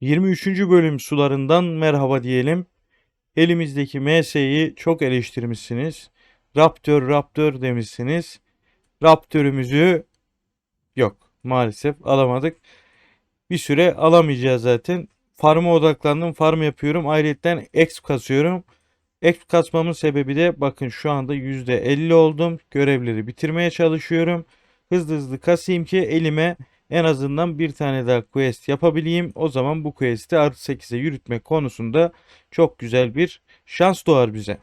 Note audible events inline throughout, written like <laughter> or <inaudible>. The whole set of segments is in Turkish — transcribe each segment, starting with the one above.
23. bölüm sularından merhaba diyelim. Elimizdeki MS'yi çok eleştirmişsiniz. Raptor Raptor demişsiniz. Raptörümüzü yok maalesef alamadık. Bir süre alamayacağız zaten. Farm'a odaklandım. Farm yapıyorum. Ayrıca X kasıyorum. X kasmamın sebebi de bakın şu anda %50 oldum. Görevleri bitirmeye çalışıyorum. Hızlı hızlı kasayım ki elime en azından bir tane daha quest yapabileyim. O zaman bu quest'i artı 8'e yürütmek konusunda çok güzel bir şans doğar bize.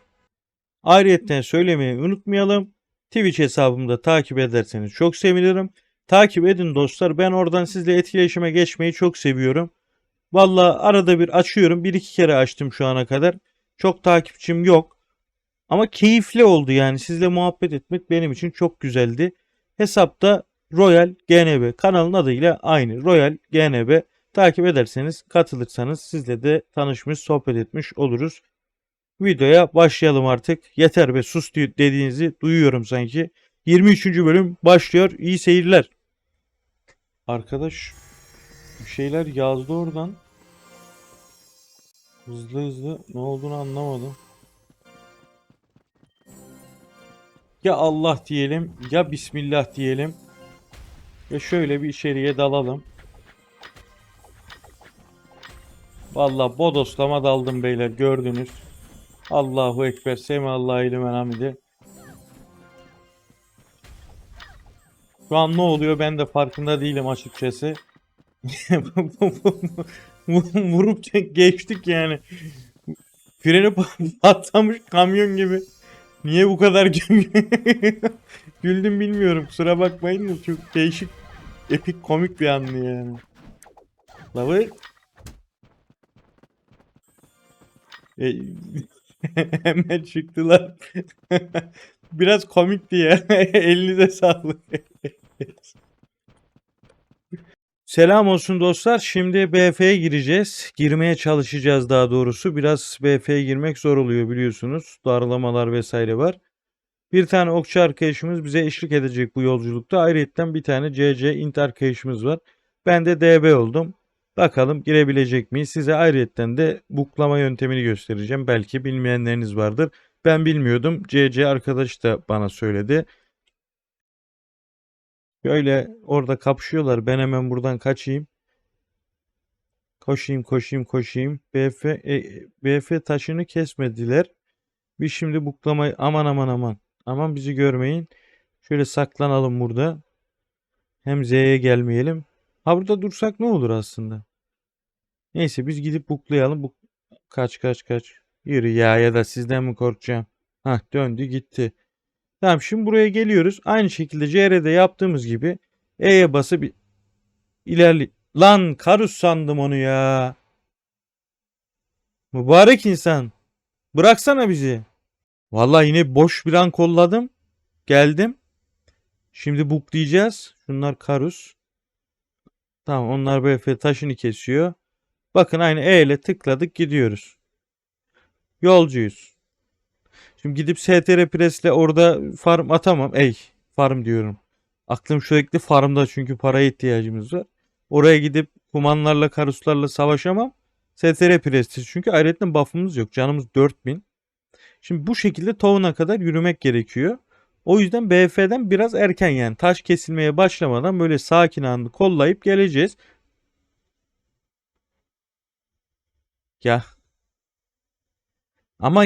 Ayrıca söylemeyi unutmayalım. Twitch hesabımda takip ederseniz çok sevinirim. Takip edin dostlar. Ben oradan sizle etkileşime geçmeyi çok seviyorum. Valla arada bir açıyorum. Bir iki kere açtım şu ana kadar. Çok takipçim yok. Ama keyifli oldu yani. Sizle muhabbet etmek benim için çok güzeldi. Hesapta Royal GNB kanalın adıyla aynı. Royal GNB takip ederseniz katılırsanız sizle de tanışmış sohbet etmiş oluruz. Videoya başlayalım artık. Yeter be sus dediğinizi duyuyorum sanki. 23. bölüm başlıyor. İyi seyirler. Arkadaş bir şeyler yazdı oradan. Hızlı hızlı ne olduğunu anlamadım. Ya Allah diyelim ya Bismillah diyelim. Ya şöyle bir içeriye dalalım. Vallahi bodoslama daldım beyler gördünüz. Allahu Ekber Semallahu limen hamide. Şu an ne oluyor ben de farkında değilim açıkçası. <laughs> Vurup geçtik yani. Freni pa- patlamış kamyon gibi. Niye bu kadar <laughs> gü- güldüm bilmiyorum. Kusura bakmayın da çok değişik, epik komik bir andı yani. Lavı. E, <laughs> hemen çıktılar. <laughs> Biraz komikti ya. Elinize sağlık. Selam olsun dostlar. Şimdi BF'ye gireceğiz. Girmeye çalışacağız daha doğrusu. Biraz BF'ye girmek zor oluyor biliyorsunuz. Darlamalar vesaire var. Bir tane okçu arkadaşımız bize eşlik edecek bu yolculukta. Ayrıca bir tane CC int arkadaşımız var. Ben de DB oldum. Bakalım girebilecek miyiz? Size ayrıca de buklama yöntemini göstereceğim. Belki bilmeyenleriniz vardır. Ben bilmiyordum. CC arkadaş da bana söyledi. Böyle orada kapışıyorlar. Ben hemen buradan kaçayım. Koşayım, koşayım, koşayım. BF, e, BF taşını kesmediler. Biz şimdi buklamayı aman aman aman. Aman bizi görmeyin. Şöyle saklanalım burada. Hem Z'ye gelmeyelim. Ha burada dursak ne olur aslında? Neyse biz gidip buklayalım. Bu kaç kaç kaç. Yürü ya ya da sizden mi korkacağım? Hah döndü gitti. Tamam şimdi buraya geliyoruz. Aynı şekilde CR'de yaptığımız gibi E'ye basıp ilerli. Lan Karus sandım onu ya. Mübarek insan. Bıraksana bizi. Vallahi yine boş bir an kolladım. Geldim. Şimdi buklayacağız. Şunlar Karus. Tamam onlar BF taşını kesiyor. Bakın aynı E ile tıkladık gidiyoruz. Yolcuyuz. Şimdi gidip STR Press'le orada farm atamam. Ey farm diyorum. Aklım sürekli farmda çünkü paraya ihtiyacımız var. Oraya gidip kumanlarla karuslarla savaşamam. STR Press'tiz çünkü ayrıca buff'ımız yok. Canımız 4000. Şimdi bu şekilde Town'a kadar yürümek gerekiyor. O yüzden BF'den biraz erken yani taş kesilmeye başlamadan böyle sakin anlı kollayıp geleceğiz. Ya. Ama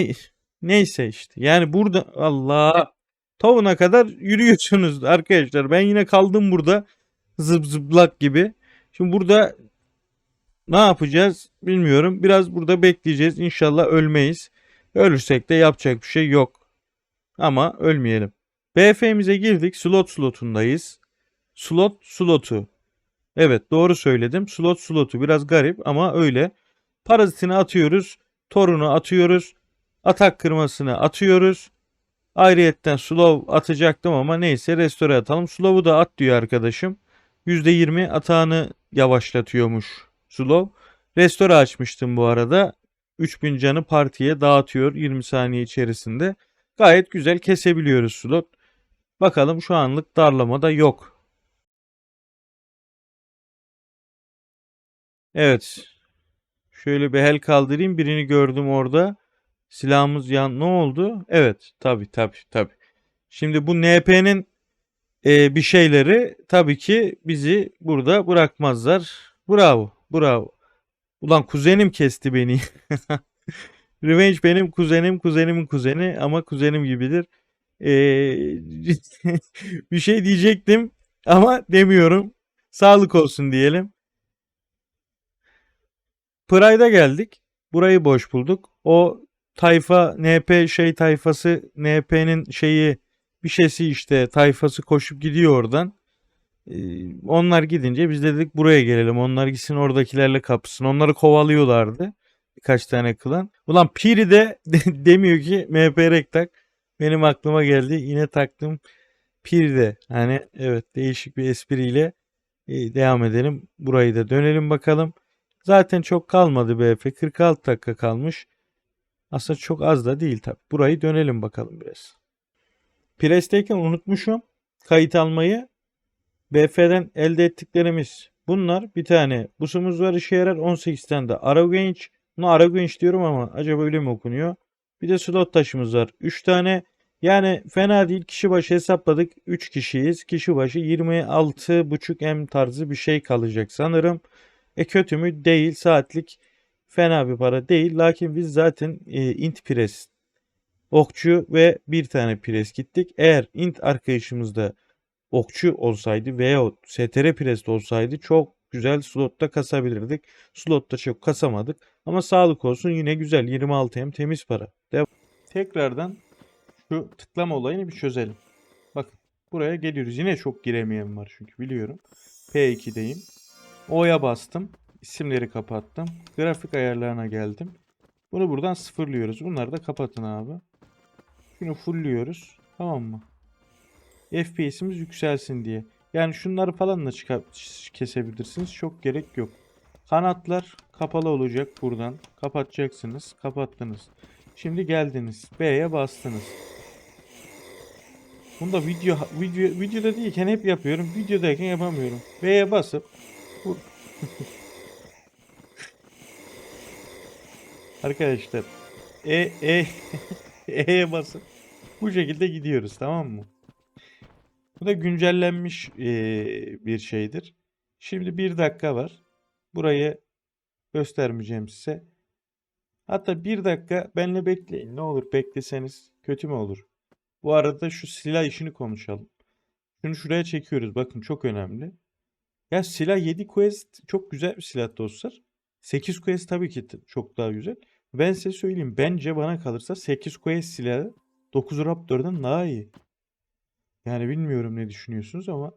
neyse işte. Yani burada Allah Town'a kadar yürüyorsunuz <laughs> arkadaşlar. Ben yine kaldım burada zıp zıplak gibi. Şimdi burada ne yapacağız bilmiyorum. Biraz burada bekleyeceğiz. İnşallah ölmeyiz. Ölürsek de yapacak bir şey yok. Ama ölmeyelim. BF'mize girdik. Slot slotundayız. Slot slotu. Evet doğru söyledim. Slot slotu biraz garip ama öyle. Parazitini atıyoruz. Torunu atıyoruz. Atak kırmasını atıyoruz. Ayrıyetten slow atacaktım ama neyse restore atalım. Slow'u da at diyor arkadaşım. %20 atağını yavaşlatıyormuş slow. Restore açmıştım bu arada. 3000 canı partiye dağıtıyor 20 saniye içerisinde. Gayet güzel kesebiliyoruz slot. Bakalım şu anlık darlamada yok. Evet. Şöyle bir el kaldırayım. Birini gördüm orada. Silahımız yan ne oldu? Evet, tabi tabi tabi. Şimdi bu NP'nin e, bir şeyleri tabii ki bizi burada bırakmazlar. Bravo, bravo. Ulan kuzenim kesti beni. <laughs> Revenge benim kuzenim, kuzenimin kuzeni ama kuzenim gibidir. Ee, <laughs> bir şey diyecektim ama demiyorum. Sağlık olsun diyelim. Pride'a geldik. Burayı boş bulduk. O tayfa NP şey tayfası NP'nin şeyi bir şeysi işte tayfası koşup gidiyor oradan. Ee, onlar gidince biz de dedik buraya gelelim. Onlar gitsin oradakilerle kapışsın. Onları kovalıyorlardı. Birkaç tane klan. Ulan Piri de <laughs> demiyor ki MP rektak. Benim aklıma geldi. Yine taktım Piri de. Hani evet değişik bir espriyle e, devam edelim. Burayı da dönelim bakalım. Zaten çok kalmadı BF. 46 dakika kalmış. Aslında çok az da değil tabi. Burayı dönelim bakalım biraz. Pres'teyken unutmuşum kayıt almayı. BF'den elde ettiklerimiz bunlar. Bir tane busumuz var işe yarar. 18 tane de Arrow Buna Arrow diyorum ama acaba öyle mi okunuyor? Bir de slot taşımız var. 3 tane. Yani fena değil. Kişi başı hesapladık. 3 kişiyiz. Kişi başı 26,5 M tarzı bir şey kalacak sanırım. E kötü mü? Değil. Saatlik fena bir para değil. Lakin biz zaten e, int pres okçu ve bir tane pres gittik. Eğer int arkadaşımızda okçu olsaydı veya str pres olsaydı çok güzel slotta kasabilirdik. Slotta çok kasamadık. Ama sağlık olsun yine güzel 26 hem temiz para. Devam. Tekrardan şu tıklama olayını bir çözelim. Bakın buraya geliyoruz. Yine çok giremeyen var çünkü biliyorum. P2'deyim. O'ya bastım. İsimleri kapattım. Grafik ayarlarına geldim. Bunu buradan sıfırlıyoruz. Bunları da kapatın abi. Şunu fullliyoruz. Tamam mı? FPS'imiz yükselsin diye. Yani şunları falan da kesebilirsiniz. Çok gerek yok. Kanatlar kapalı olacak buradan. Kapatacaksınız. Kapattınız. Şimdi geldiniz. B'ye bastınız. Bunu da video, video videoda değilken hep yapıyorum. Videodayken yapamıyorum. B'ye basıp <laughs> vur. Arkadaşlar E E <laughs> E'ye basıp bu şekilde gidiyoruz tamam mı? Bu da güncellenmiş ee, bir şeydir. Şimdi bir dakika var. Burayı göstermeyeceğim size. Hatta bir dakika benle bekleyin. Ne olur bekleseniz kötü mü olur? Bu arada şu silah işini konuşalım. Şunu şuraya çekiyoruz. Bakın çok önemli. Ya silah 7 quest çok güzel bir silah dostlar. 8 quest tabii ki çok daha güzel. Ben size söyleyeyim. Bence bana kalırsa 8 quest silahı 9 Raptor'dan daha iyi. Yani bilmiyorum ne düşünüyorsunuz ama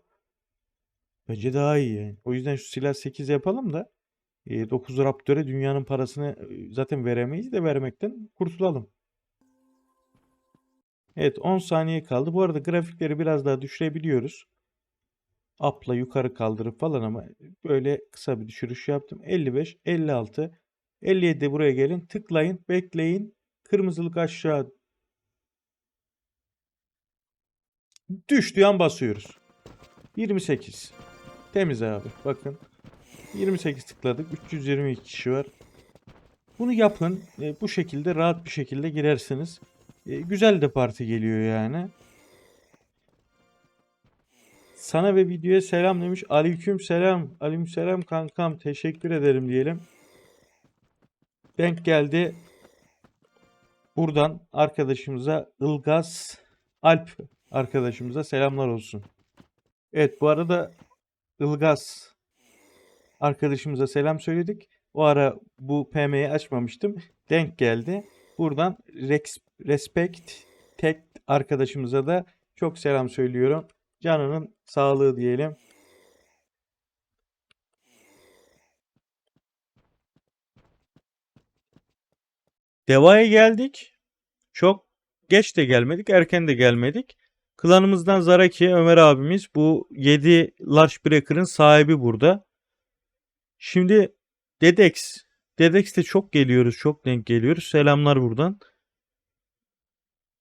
bence daha iyi yani. O yüzden şu silah 8 yapalım da 9 Raptor'e dünyanın parasını zaten veremeyiz de vermekten kurtulalım. Evet 10 saniye kaldı. Bu arada grafikleri biraz daha düşürebiliyoruz. Up'la yukarı kaldırıp falan ama böyle kısa bir düşürüş yaptım. 55, 56, 57 buraya gelin. Tıklayın, bekleyin. Kırmızılık aşağı düştüğü an basıyoruz. 28. Temiz abi. Bakın. 28 tıkladık. 322 kişi var. Bunu yapın. E, bu şekilde rahat bir şekilde girersiniz. E, güzel de parti geliyor yani. Sana ve videoya selam demiş. Aleyküm selam. Aleyküm selam kankam. Teşekkür ederim diyelim. Denk geldi. Buradan arkadaşımıza Ilgaz Alp arkadaşımıza selamlar olsun. Evet bu arada Ilgaz arkadaşımıza selam söyledik. O ara bu PM'yi açmamıştım. Denk geldi. Buradan Rex, Respect Tek arkadaşımıza da çok selam söylüyorum. Canının sağlığı diyelim. Deva'ya geldik. Çok geç de gelmedik, erken de gelmedik. Klanımızdan Zaraki Ömer abimiz bu 7 Large Breaker'ın sahibi burada. Şimdi Dedex. Dedex'te çok geliyoruz, çok denk geliyoruz. Selamlar buradan.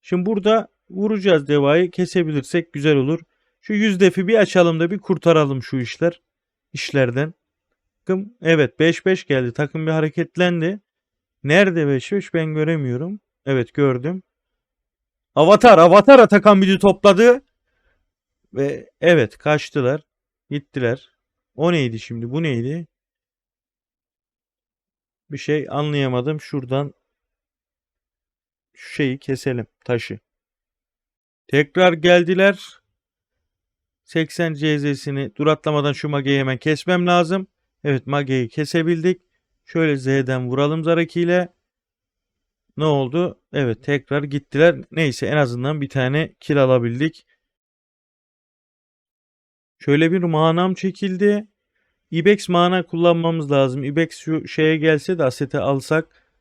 Şimdi burada vuracağız devayı. Kesebilirsek güzel olur. Şu yüz defi bir açalım da bir kurtaralım şu işler. işlerden. Takım evet 5-5 geldi. Takım bir hareketlendi. Nerede 5-5 ben göremiyorum. Evet gördüm. Avatar Avatar Atakan bizi topladı. Ve evet kaçtılar. Gittiler. O neydi şimdi? Bu neydi? Bir şey anlayamadım. Şuradan şu şeyi keselim. Taşı. Tekrar geldiler. 80 CZ'sini dur atlamadan şu mageyi hemen kesmem lazım. Evet mageyi kesebildik. Şöyle Z'den vuralım Zaraki'yle. Ne oldu? Evet tekrar gittiler. Neyse en azından bir tane kill alabildik. Şöyle bir manam çekildi. Ibex mana kullanmamız lazım. Ibex şu şeye gelse de asete alsak.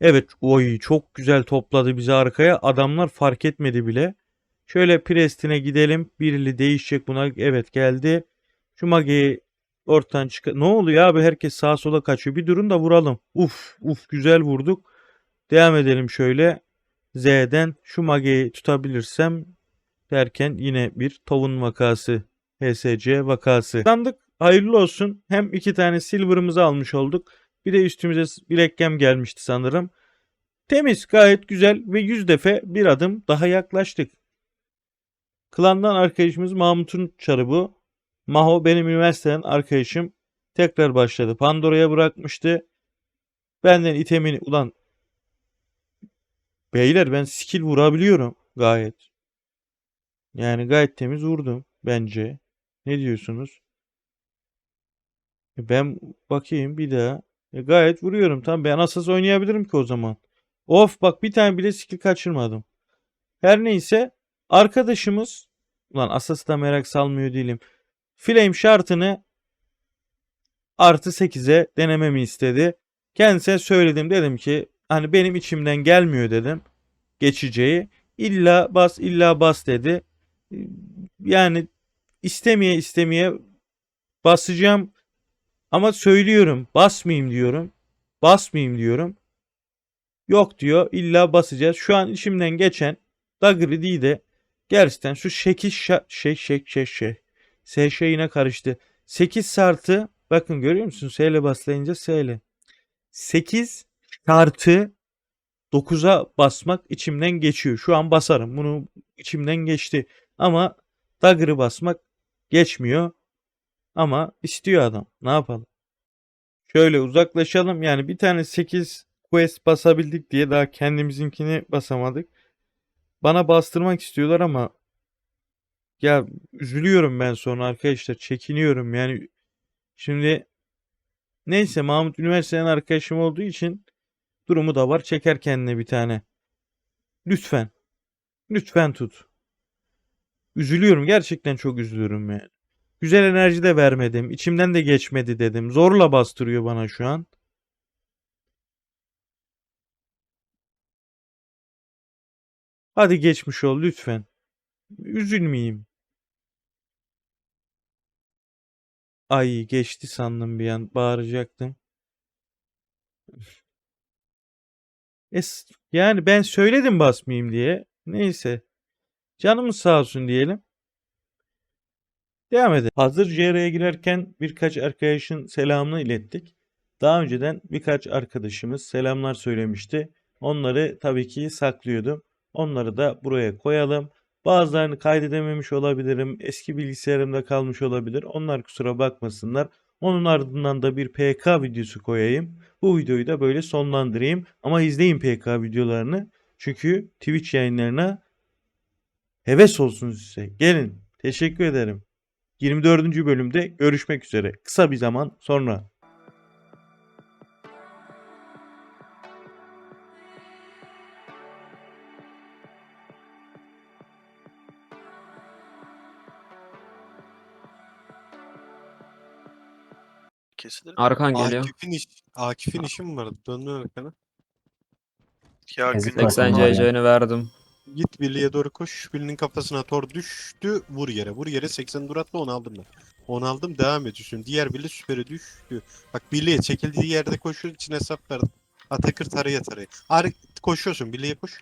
Evet oy çok güzel topladı bizi arkaya. Adamlar fark etmedi bile. Şöyle Preston'e gidelim. Birli değişecek buna. Evet geldi. Şu mageyi ortadan çık. Ne oluyor abi? Herkes sağa sola kaçıyor. Bir durun da vuralım. Uf uf güzel vurduk. Devam edelim şöyle. Z'den şu mageyi tutabilirsem derken yine bir tavun vakası. HSC vakası. Sandık hayırlı olsun. Hem iki tane silver'ımızı almış olduk. Bir de üstümüze bilek gem gelmişti sanırım. Temiz gayet güzel ve 100 defa bir adım daha yaklaştık. Klandan arkadaşımız Mahmut'un çarı bu. Maho benim üniversiteden arkadaşım. Tekrar başladı. Pandora'ya bırakmıştı. Benden itemini ulan Beyler ben skill vurabiliyorum gayet. Yani gayet temiz vurdum bence. Ne diyorsunuz? E Ben bakayım bir daha. E gayet vuruyorum. Tamam ben asas oynayabilirim ki o zaman. Of bak bir tane bile skill kaçırmadım. Her neyse arkadaşımız ulan asası da merak salmıyor değilim. Flame şartını artı 8'e denememi istedi. Kendisine söyledim dedim ki hani benim içimden gelmiyor dedim geçeceği. İlla bas illa bas dedi. Yani istemeye istemeye basacağım ama söylüyorum basmayayım diyorum. Basmayayım diyorum. Yok diyor illa basacağız. Şu an içimden geçen Dagri de gerçekten şu 8 şa- şey şey şey şey S şeyine karıştı. 8 sartı bakın görüyor musunuz? S ile baslayınca S ile. 8 şartı 9'a basmak içimden geçiyor. Şu an basarım. Bunu içimden geçti. Ama Dagger'ı basmak geçmiyor. Ama istiyor adam. Ne yapalım? Şöyle uzaklaşalım. Yani bir tane 8 quest basabildik diye daha kendimizinkini basamadık. Bana bastırmak istiyorlar ama ya üzülüyorum ben sonra arkadaşlar. Çekiniyorum yani. Şimdi neyse Mahmut üniversiteden arkadaşım olduğu için durumu da var. Çeker kendine bir tane. Lütfen. Lütfen tut. Üzülüyorum. Gerçekten çok üzülüyorum yani. Güzel enerji de vermedim. İçimden de geçmedi dedim. Zorla bastırıyor bana şu an. Hadi geçmiş ol lütfen. Üzülmeyeyim. Ay geçti sandım bir an. Bağıracaktım. <laughs> Es yani ben söyledim basmayayım diye. Neyse. Canımız sağ olsun diyelim. Devam edelim. Hazır JR'ye girerken birkaç arkadaşın selamını ilettik. Daha önceden birkaç arkadaşımız selamlar söylemişti. Onları tabii ki saklıyordum. Onları da buraya koyalım. Bazılarını kaydedememiş olabilirim. Eski bilgisayarımda kalmış olabilir. Onlar kusura bakmasınlar. Onun ardından da bir PK videosu koyayım. Bu videoyu da böyle sonlandırayım. Ama izleyin PK videolarını. Çünkü Twitch yayınlarına heves olsun size. Gelin. Teşekkür ederim. 24. bölümde görüşmek üzere. Kısa bir zaman sonra. Kesilir? Arkan geliyor. Akif'in iş, Akif'in işi mi vardı? Döndü arkana. Ya Ezik olsun 80 var ya. CC'ni verdim. Git Billy'e doğru koş. Billy'nin kafasına tor düştü. Vur yere. Vur yere 80 dur atla onu aldım ben. Onu aldım devam ediyorsun. Diğer Billy süperi düştü. Bak Billy'e çekildiği yerde koşuyor içine sap verdim. Atakır taraya taraya. Ar koşuyorsun Billy'e koş.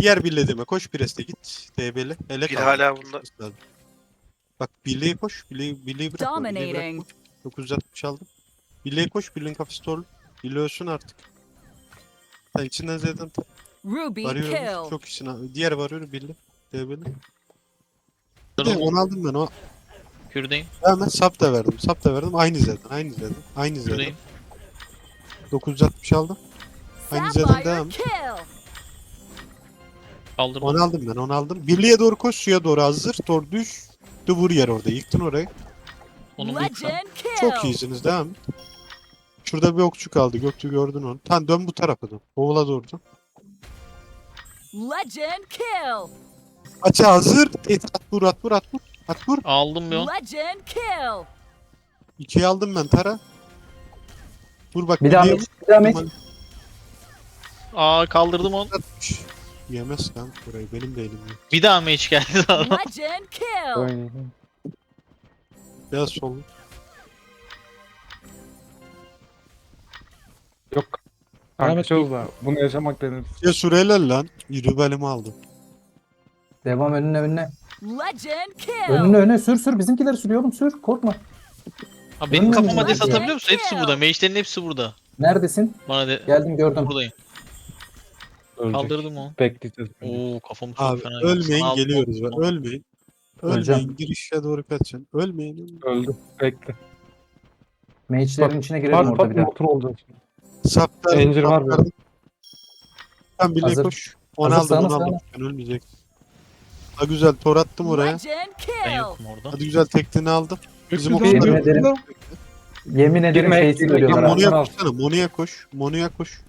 Diğer Billy deme koş Pres'te git. DB'li. Ele Bir kal. hala bunda- Bak Billy'e koş. Bırak. Billy'yi bırak. Dominating. 960 aldım. Birliğe koş. Birliğin kafası torlu. Birliği ölsün artık. Sen içinden tak. Ruby Varıyor. kill. Çok işin abi. Diğer varıyor birli. DB'li. Bir de Durun, onu aldım ben. O Kürdeyim. hemen sap da verdim. Sap da verdim. Aynı Z'den. Aynı Z'den. Aynı Z'den. Kürdeyim. 960 aldım. Aynı Sapphire devam. kill. Kaldırdım. Onu aldım ben. Onu aldım. Birliğe doğru koş. Suya doğru hazır. Tor düş. De vur yer orada. Yıktın orayı. Onu. Legend kill. Çok iyisiniz. Devam. Şurada bir okçu kaldı. Göktü gördün onu. Tamam dön bu tarafa dön. Oğula doğru dön. Legend kill. Açı hazır. Et, at vur at vur at vur. At vur. Aldım on. Legend kill. İkiyi aldım ben tara. Vur bak. Bir daha meç. Bir daha vur. Aa kaldırdım on. Atmış. Yemez lan burayı. Benim de elimde. Bir daha mage geldi adam. <laughs> Legend kill. Biraz sollu. Yok. Kanka çok da bunu yaşamak denir. Ya süreler lan. Yürü belimi aldım. Devam önüne önüne. Legend kill. Önüne öne sür sür. Bizimkileri sürüyor oğlum sür. Korkma. Abi benim Önüne kafama mi? des atabiliyor musun? Hepsi burada. Mage'lerin hepsi burada. Neredesin? Bana de Geldim gördüm. buradayım. Ölecek. Kaldırdım onu. Bekleyeceğiz. Oo kafam çok Abi fena. ölmeyin aldım geliyoruz. onu. Bak. Ölmeyin. Öleceğim. Ölmeyin. Girişe doğru kaçın. Ölmeyin. ölmeyin. Öldü. Bekle. Mage'lerin Bak, içine girelim Pat orada pat bir daha. motor olacak şimdi. Saplar. Zincir var saplar. böyle. Sen Hazır. koş. Onu Hazır, aldım. sağına, Onu aldım. Ben ölmeyecek. Ha güzel. Tor attım oraya. Legend Ben kill. yokum orada. Hadi güzel tekniğini aldım. Bizim yüz Yemin ederim. Yemin ederim Girme, ha. Monu'ya koşsana. Monu'ya koş. Monu'ya koş.